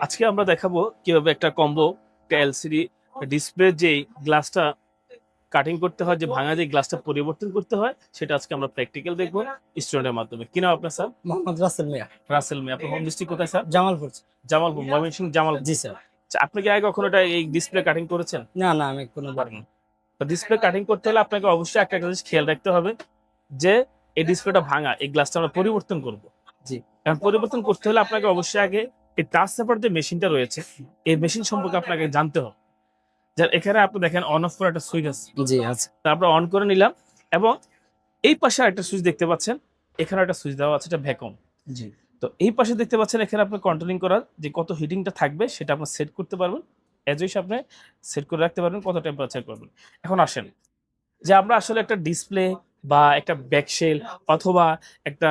আজকে আমরা দেখাবো কীভাবে একটা কম্বো একটা এলসিডি ডিসপ্লে যে গ্লাসটা কাটিং করতে হয় যে ভাঙা যে গ্লাসটা পরিবর্তন করতে হয় সেটা আজকে আমরা প্র্যাকটিক্যাল দেখব স্টুডেন্টের মাধ্যমে। কি নাম আপনার স্যার? মোহাম্মদ রাসেল মিয়া। রাসেল মে আপনার হোম ডিস্ট্রিক্ট কোথায় স্যার? জামালপুর। জামালপুর ময়মনসিং জামালপুর। জি স্যার। আচ্ছা, আপনি কি আগে কখনো এটা এই ডিসপ্লে কাটিং করেছেন? না না আমি কোনো বার তো ডিসপ্লে কাটিং করতে হলে আপনাকে অবশ্যই একটা জিনিস খেয়াল রাখতে হবে যে এই ডিসপ্লেটা ভাঙা এই গ্লাসটা আমরা পরিবর্তন করব। জি। কারণ পরিবর্তন করতে হলে আপনাকে অবশ্যই আগে এই টাচ সেপার যে মেশিনটা রয়েছে এই মেশিন সম্পর্কে আপনাকে জানতে হবে। যার এখানে আপনি দেখেন অন অফ করে একটা সুইচ আছে। জি আচ্ছা তারপর অন করে নিলাম এবং এই পাশে একটা সুইচ দেখতে পাচ্ছেন এখানে একটা সুইচ দেওয়া আছে এটা ভ্যাকুম জি। তো এই পাশে দেখতে পাচ্ছেন এখানে আপনি কন্ট্রোলিং করার যে কত হিটিংটা থাকবে সেটা আপনি সেট করতে পারবেন। এজ উইশ আপনি সেট করে রাখতে পারবেন কত টেম্পারেচার করবেন। এখন আসেন যে আমরা আসলে একটা ডিসপ্লে বা একটা ব্যাকশেল অথবা একটা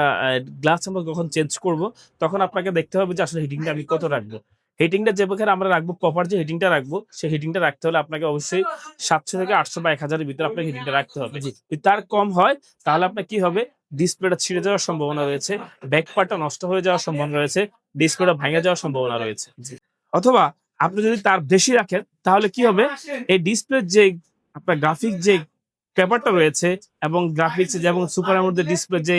গ্লাস আমরা যখন চেঞ্জ করব তখন আপনাকে দেখতে হবে যে আসলে হিটিংটা আমি কত রাখব। হিটিংটা যেখানে আমরা রাখব প্রপার যে হিটিংটা রাখব সেই হিটিংটা রাখতে হলে আপনাকে অবশ্যই সাতশো থেকে আটশো বা এক হাজারের ভিতরে আপনাকে হিটিংটা রাখতে হবে। যদি তার কম হয় তাহলে আপনার কি হবে? ডিসপ্লেটা ছিঁড়ে যাওয়ার সম্ভাবনা রয়েছে ব্যাক পার্টটা নষ্ট হয়ে যাওয়ার সম্ভাবনা রয়েছে ডিসপ্লেটা ভেঙে যাওয়ার সম্ভাবনা রয়েছে। অথবা আপনি যদি তার বেশি রাখেন তাহলে কি হবে? এই ডিসপ্লের যে আপনার গ্রাফিক যে পেপারটা রয়েছে এবং গ্রাফিক্স যেমন সুপারের মধ্যে ডিসপ্লে যে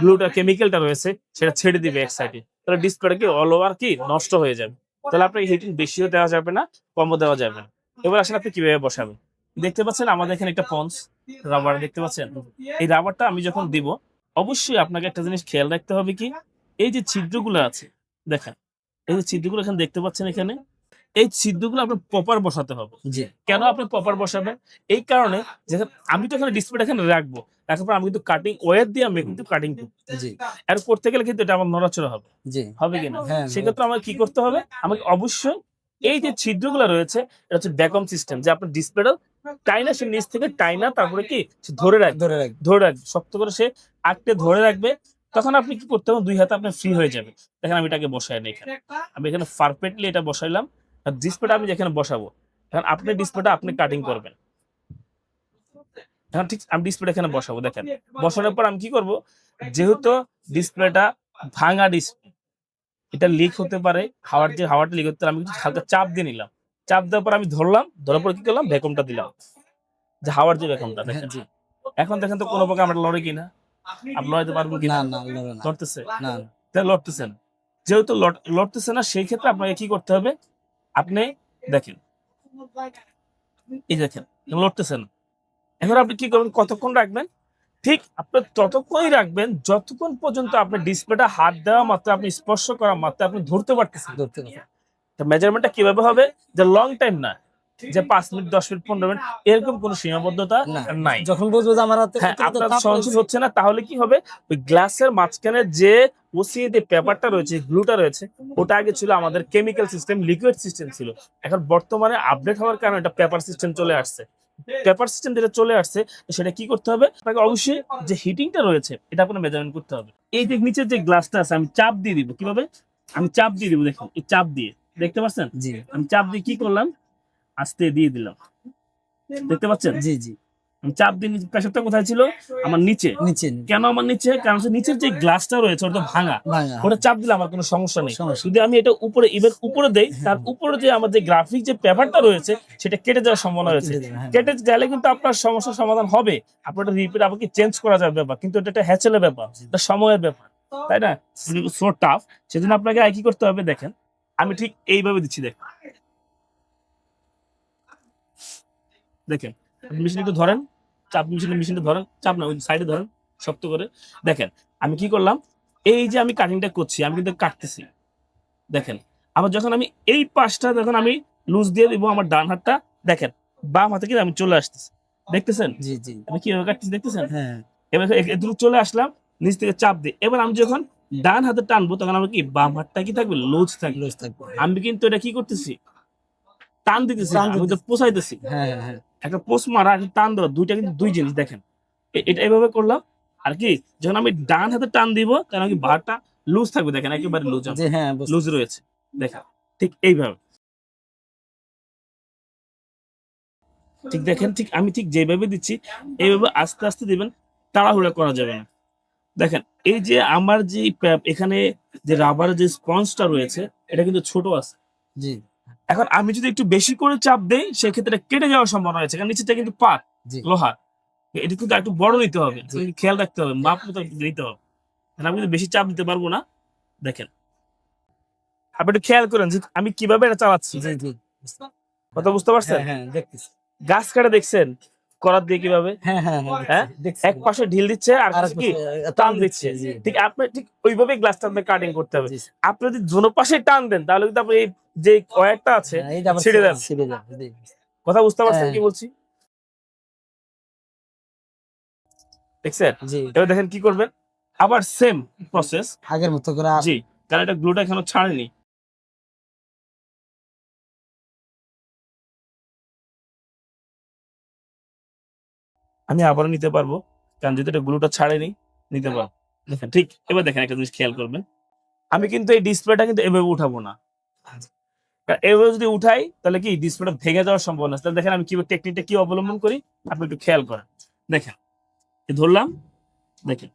ব্লুটা কেমিক্যালটা রয়েছে, সেটা ছেড়ে দিবে এক সাইডে তাহলে ডিসপ্লেটা কি অল ওভার কি? নষ্ট হয়ে যাবে। তাহলে আপনাকে হিটিং বেশিও দেওয়া যাবে না, কমও দেওয়া যাবে না। এবার আসলে আপনি কীভাবে বসাবেন? দেখতে পাচ্ছেন আমাদের এখানে একটা পঞ্চ রাবার দেখতে পাচ্ছেন? এই রাবারটা আমি যখন দিব, অবশ্যই আপনাকে একটা জিনিস খেয়াল রাখতে হবে কি, এই যে ছিদ্রগুলো আছে, দেখেন, এই যে ছিদ্রগুলো এখানে দেখতে পাচ্ছেন এখানে এই ছিদ্রগুলো আপনার প্রপার বসাতে হবে। কেন আপনি প্রপার বসাবেন? এই কারণে আমি তো এখানে ডিসপ্লেটা এখানে রাখব। রাখার পর আমি কিন্তু কাটিং ওয়ার দিয়ে আমি কিন্তু কাটিং করব। জি। আর করতে গেলে কিন্তু এটা আমার নড়াচড়া হবে। জি। হবে কিনা হ্যাঁ সেক্ষেত্রে আমাকে কি করতে হবে? আমাকে অবশ্যই এই যে ছিদ্রগুলো রয়েছে এটা হচ্ছে ব্যাকম সিস্টেম যে আপনার ডিসপ্লেটা টাইনা সে নিচ থেকে টাইনা তারপরে কি? ধরে রাখবে। ধরে রাখ ধরে রাখবে। শক্ত করে সে আঁকটে ধরে রাখবে। তখন আপনি কি করতে হবে? দুই হাতে আপনি ফ্রি হয়ে যাবে। দেখেন আমি এটাকে বসাই না এখানে। আমি এখানে পারফেক্টলি এটা বসাইলাম। আর ডিসপ্লেটা আমি যেখানে বসাবো এখন আপনি ডিসপ্লেটা আপনি কাটিং করবেন। এখন ঠিক আমি ডিসপ্লেটা এখানে বসাবো দেখেন। বসানোর পর আমি কি করব? যেহেতু ডিসপ্লেটা ভাঙা ডিসপ্লে এটা লিক হতে পারে হাওয়ার যে হাওয়াটা লিক হতে আমি হালকা চাপ দিয়ে নিলাম। চাপ দেওয়ার পর আমি ধরলাম ধরার পর কি করলাম? ভ্যাকুমটা দিলাম। যে হাওয়ার যে ভ্যাকুমটা দেখেন। জি। এখন দেখেন তো কোনো প্রকার আমরা লড়ে কিনা আপনি লড়াইতে পারবেন কিনা না? না লড়তেছে। না লড়তেছেন। যেহেতু লড়- লড়তেছে না সেই ক্ষেত্রে আপনাকে কি করতে হবে? আপনি দেখেন। এই দেখেন লড়তেছেন? এখন আপনি কি করবেন? কতক্ষণ রাখবেন? ঠিক আপনি ততক্ষণই রাখবেন যতক্ষণ পর্যন্ত আপনি ডিসপ্লেটা হাত দেওয়া মাত্র আপনি স্পর্শ করা মাত্র আপনি ধরতে পারতেছেন। ধরতে মেজারমেন্টটা কীভাবে হবে? যে লং টাইম না। যে পাঁচ মিনিট দশ মিনিট পনেরো মিনিট এরকম কোনো সীমাবদ্ধতা নাই। যখন বুঝব যে আমার হ্যাঁ আপনার সহনশীল হচ্ছে না তাহলে কি হবে? ওই গ্লাসের মাঝখানে যে ওসিএ যে পেপারটা রয়েছে গ্লুটা রয়েছে ওটা আগে ছিল আমাদের কেমিক্যাল সিস্টেম লিকুইড সিস্টেম ছিল। এখন বর্তমানে আপডেট হওয়ার কারণে এটা পেপার সিস্টেম চলে আসছে। পেপার সিস্টেম যেটা চলে আসছে সেটা কি করতে হবে? আপনাকে অবশ্যই যে হিটিংটা রয়েছে এটা আপনার মেজারমেন্ট করতে হবে। এই যে নিচের যে গ্লাসটা আছে আমি চাপ দিয়ে দিব। কীভাবে? আমি চাপ দিয়ে দিব দেখুন এই চাপ দিয়ে। দেখতে পাচ্ছেন? জি। আমি চাপ দিয়ে কি করলাম? আস্তে দিয়ে দিলাম। দেখতে পাচ্ছেন? জি জি। চাপ দিয়ে প্রেশারটা কোথায় ছিল? আমার নিচে। নিচে কেন আমার নিচে? কারণ নিচের যে গ্লাসটা রয়েছে ওটা ভাঙা। ওটা চাপ দিলে আমার কোনো সমস্যা নেই। যদি আমি এটা উপরে ইভেন উপরে দেই তার উপরে যে আমার যে গ্রাফিক যে পেপারটা রয়েছে সেটা কেটে যাওয়ার সম্ভাবনা রয়েছে। কেটে হ্যাঁ। কেটে গেলে কিন্তু আপনার সমস্যার সমাধান হবে। আপনার রিপিট আপনাকে চেঞ্জ করা যাবে ব্যাপার। কিন্তু এটা একটা হ্যাচেলের ব্যাপার। এটা সময়ের ব্যাপার। তাই না? সো টাফ সেজন্য আপনাকে আর কি করতে হবে দেখেন। আমি ঠিক এইভাবে দিচ্ছি দেখেন। দেখেন মেশিন একটু ধরেন চাপ মেশিনের মেশিনটা ধরেন চাপ না ওই সাইডে ধরেন শক্ত করে। দেখেন আমি কি করলাম? এই যে আমি কাটিংটা করছি আমি কিন্তু কাটতেছি। দেখেন আবার যখন আমি এই পাশটা যখন আমি লুজ দিয়ে দিব আমার ডান হাতটা দেখেন বাম হাতে কিন্তু আমি চলে আসতেছি। দেখতেছেন? জি জি। আমি কীভাবে কাটতেছি দেখতেছেন? হ্যাঁ। এবার এদুর চলে আসলাম নিচ থেকে চাপ দিই এবার আমি যখন ডান হাতে টানবো তখন আমার কি বাম হাতটা কি থাকবে? লুজ থাকবে। লুজ থাকবে। আমি কিন্তু এটা কি করতেছি? টান দিতেছি আমি তো পোষাইতেছি। হ্যাঁ, হ্যাঁ। একটা পোস্ট মারা একটা টান দেওয়া দুইটা কিন্তু দুই জিনিস দেখেন। এটা এইভাবে করলাম আর কি যখন আমি ডান হাতে টান দিব তখন কি বারটা লুজ থাকবে দেখেন একেবারে লুজ হ্যাঁ লুজ রয়েছে দেখা ঠিক এইভাবে। ঠিক দেখেন ঠিক আমি ঠিক যেভাবে দিচ্ছি এইভাবে আস্তে আস্তে দিবেন তাড়াহুড়া করা যাবে না। দেখেন এই যে আমার যে এখানে যে রাবারের যে স্পঞ্জটা রয়েছে এটা কিন্তু ছোট আছে। জি। এখন আমি যদি একটু বেশি করে চাপ দেই সেক্ষেত্রে কেটে যাওয়ার সম্ভাবনা রয়েছে। কারণ নিচেটা কিন্তু পাত লোহার এটা কিন্তু একটু বড় নিতে হবে। খেয়াল রাখতে হবে মাপ মতো নিতে হবে। আমি কিন্তু বেশি চাপ দিতে পারব না। দেখেন। আপনি একটু খেয়াল করেন যে আমি কীভাবে এটা চালাচ্ছি। কথা বুঝতে পারছেন? হ্যাঁ হ্যাঁ গাছ কাটা দেখছেন? করার দিয়ে কীভাবে? হ্যাঁ হ্যাঁ হ্যাঁ হ্যাঁ? এক পাশে ঢিল দিচ্ছে আর কি? টান দিচ্ছে। ঠিক আপনি ঠিক ওইভাবে গ্লাসটা আপনার কাটিং করতে হবে। আপনি যদি দোনো পাশে টান দেন তাহলে কিন্তু আপনি যে কয়েকটা আছে ছিঁড়ে দেন। যাবে। কথা বুঝতে পারছেন। কি বলছি? দেখছেন? এবার দেখেন কি করবেন? আবার সেম প্রসেস আগের মতো করে জি কারণ এটা গ্লুটা এখনও ছাড়েনি। আমি আবারও নিতে পারব। কারণ যেহেতু এটা গ্লুটা ছাড়েনি নিতে পারব। দেখেন ঠিক এবার দেখেন একটা জিনিস খেয়াল করবেন। আমি কিন্তু এই ডিসপ্লেটা কিন্তু এভাবে উঠাবো না। এভাবে যদি উঠাই তাহলে কি ডিসপ্লেটা ভেঙে যাওয়ার সম্ভাবনা আছে। তাহলে দেখেন আমি কি টেকনিকটা কি অবলম্বন করি আপনি একটু খেয়াল করেন। দেখেন ধরলাম দেখেন।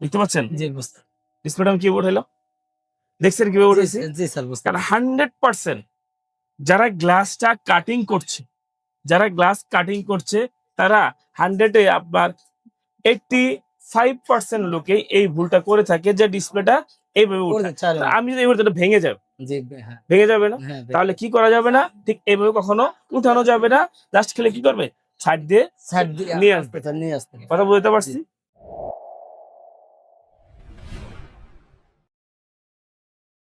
দেখতে পাচ্ছেন? জি বুঝতে ডিসপ্লেটা আমি কীভাবে উঠাইলাম? দেখছেন কীভাবে উঠেছি জি স্যার বুঝতে কারণ হান্ড্রেড পার্সেন্ট যারা গ্লাসটা কাটিং করছে যারা গ্লাস কাটিং করছে তারা হান্ড্রেডে আপনার এইটটি ফাইভ পার্সেন্ট লোকে এই ভুলটা করে থাকে যে ডিসপ্লেটা এইভাবে। আমি যদি এইভাবে ভেঙে যাবে হ্যাঁ। ভেঙে যাবে না? হ্যাঁ তাহলে কি করা যাবে না? ঠিক এইভাবে কখনো উঠানো যাবে না। জাস্ট খেলে কি করবে? ছাড় দিয়ে নিয়ে আসবে। নিয়ে আসতে কথা বুঝতে পারছি?